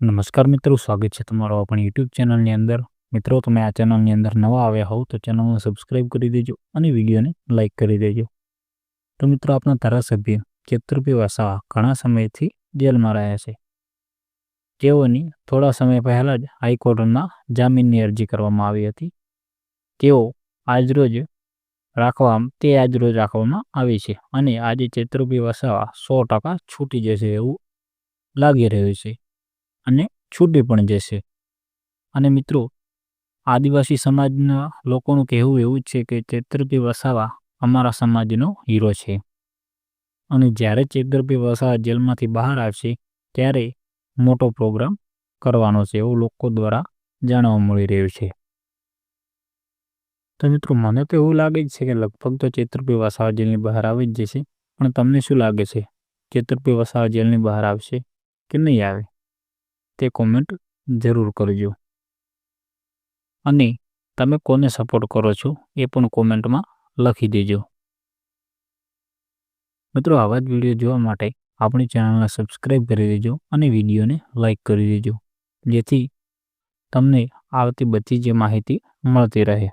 નમસ્કાર મિત્રો, સ્વાગત છે તમારો આપણી યુટ્યુબ ચેનલની અંદર. મિત્રો, તમે આ ચેનલની અંદર નવા આવ્યા હોવ તો ચેનલને સબસ્ક્રાઈબ કરી દેજો અને વિડીયોને લાઇક કરી દેજો. તો મિત્રો આપણા ધારાસભ્ય ચેતુર્ભી વસાવા ઘણા સમયથી જેલમાં રહ્યા છે. તેઓની થોડા સમય પહેલાં જ હાઈકોર્ટમાં જામીનની અરજી કરવામાં આવી હતી. તેઓ આજરોજ રાખવા, તે આજરોજ રાખવામાં આવી છે અને આજે ચેતુર્ભી વસાવા સો ટકા છૂટી જશે એવું લાગી રહ્યું છે. અને છૂટી પણ જશે. અને મિત્રો, આદિવાસી સમાજના લોકોનું કહેવું એવું છે કે ચેતરપી વસાવા અમારા સમાજનો હીરો છે. અને જ્યારે ચેતરપી વસાવા જેલમાંથી બહાર આવશે, ત્યારે મોટો પ્રોગ્રામ કરવાનો છે એવું લોકો દ્વારા જાણવા મળી રહ્યું છે. તો મિત્રો, મને તો એવું લાગે જ છે કે લગભગ તો ચેતરપી વસાવા જેલની બહાર આવી જ જશે, પણ તમને શું લાગે છે? ચેતરપી વસાવા જેલની બહાર આવશે કે નહીં આવે? તે કોમેન્ટ જરૂર કરજો. અને તમે કોને સપોર્ટ કરો છો એ પણ કોમેન્ટમાં લખી દેજો. મિત્રો, આવા જ વીડિયો જોવા માટે આપણી ચેનલને સબસ્ક્રાઈબ કરી દેજો અને વિડીયોને લાઇક કરી દેજો. જેથી તમને આવતી બધી જે માહિતી મળતી રહે.